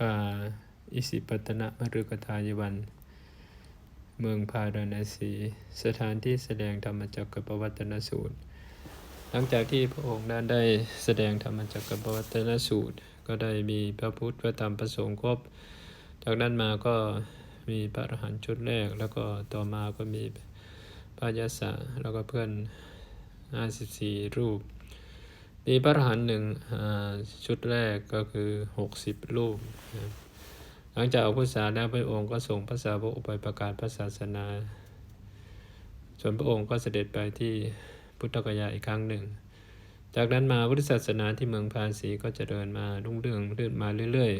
ป่าอิสิปตนะมฤคทายวัน เมืองพาราณสี สถานที่แสดงธรรมจักรปวัตนสูตร หลังจากที่พระองค์นั้นได้แสดงธรรมจักรปวัตนสูตร ก็ได้มีพระพุทธพระธรรมพระสงฆ์ครบ จากนั้นมาก็มีพระอรหันต์ชุดแรก แล้วก็ต่อมาก็มีพระยศะแล้วก็เพื่อน 54 รูป มีพระอรหันต์หนึ่งชุดแรกก็คือ 60 รูป หลังจากออกพรรษาแล้วพระองค์ก็ส่งพระสาวกไปประกาศพระศาสนา ส่วนพระองค์ก็เสด็จไปที่พุทธกยาอีกครั้งหนึ่ง จากนั้นมาพุทธศาสนาที่เมืองพาสีก็จเจริญมารุ่งเรืองเรื่อยมาเรื่อย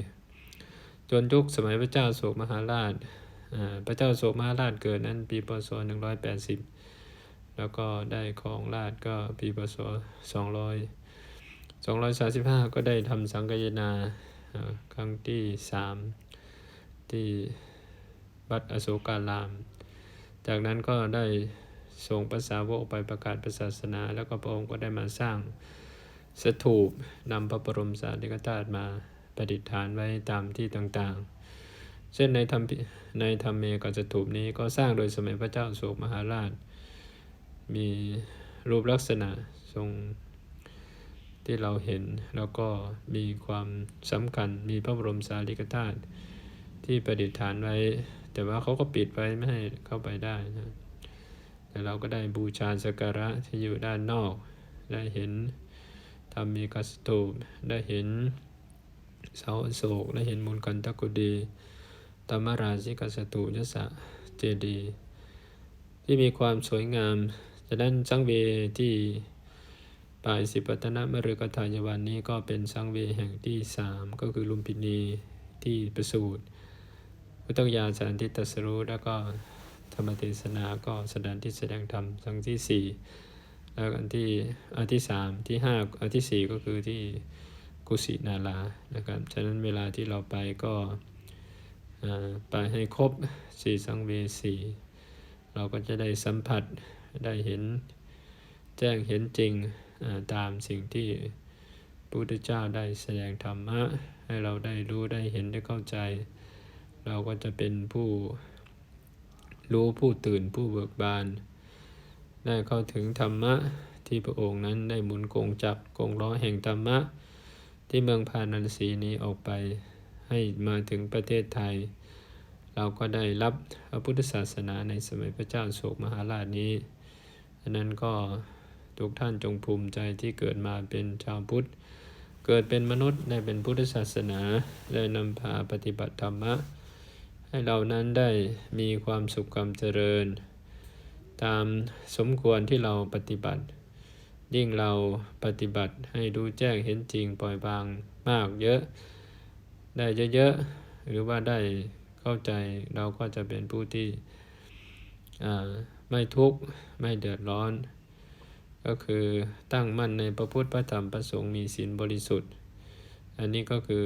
ๆ จนยุคสมัยพระเจ้าโศกมหาราช พระเจ้าโศกมหาราชเกิดนั้นปีพศ180 แล้วก็ได้ของราชก็ปีพศ200 235 ก็ได้ทำสังกายนาครั้งที่ 3 ที่วัดอโศการาม จากนั้นก็ได้ส่งภาษาวกไปประกาศศาสนา แล้วก็พระองค์ก็ได้มาสร้างสถูปนำพระบรมสารีริกธาตุมาประดิษฐานไว้ตามที่ต่างๆ เช่นในธรรมในธรรมเมกสถูปนี้ก็สร้างโดยสมัยพระเจ้าโศกมหาราช มีรูปลักษณะทรง ที่เราเห็นแล้วก็มีความสำคัญมีพระบรมสารีริกธาตุที่ประดิษฐานไว้ แต่ว่าเขาก็ปิดไว้ไม่ให้เข้าไปได้นะแต่เราก็ได้บูชาสักการะที่อยู่ด้านนอก ได้เห็นธรรมีกัสตูปได้เห็นเสาโศกได้เห็นมูลกันตะกุดีธรรมราชิกัสตูยสะเจดีย์ที่มีความสวยงามจากนั้นสังเวที่ ป่าอิสิปตนมฤคทายวันนี้ก็เป็นสังเวแห่งที่สามก็คือลุมพินีที่ประสูติพุทธญาณสถานที่ตรัสรู้แล้วก็ธรรมเทศนาก็สถานที่แสดงธรรมครั้งที่สี่แล้วอันที่อันที่สามที่ห้าอันที่สี่ก็คือที่กุสินารานะครับฉะนั้นเวลาที่เราไปก็ไปให้ครบสี่สังเวสีเราก็จะได้สัมผัสได้เห็นแจ้งเห็นจริง ตามสิ่งที่พระพุทธเจ้าได้แสดงธรรมะ ให้เราได้รู้ได้เห็นได้เข้าใจ เราก็จะเป็นผู้รู้ผู้ตื่นผู้เบิกบาน ได้เข้าถึงธรรมะที่พระองค์นั้นได้หมุนกงจับกงล้อแห่งธรรมะ ที่เมืองพานันสีนี้ออกไปให้มาถึงประเทศไทย เราก็ได้รับพระพุทธศาสนาในสมัยพระเจ้าโศกมหาราชนี้อันนั้นก็ ทุกท่านจงภูมิใจที่เกิดมาเป็นชาวพุทธ เกิดเป็นมนุษย์ได้เป็นพุทธศาสนา ได้นำพาปฏิบัติธรรมะ ให้เรานั้นได้มีความสุขความเจริญ ตามสมควรที่เราปฏิบัติ ยิ่งเราปฏิบัติให้รู้แจ้งเห็นจริงปล่อยวางมากเยอะ ได้เยอะๆ หรือว่าได้เข้าใจเราก็จะเป็นผู้ที่ไม่ทุกข์ ไม่เดือดร้อน ก็คือตั้งมั่นในพระพุทธพระธรรมพระสงฆ์มีศีลบริสุทธิ์ อันนี้ก็คือ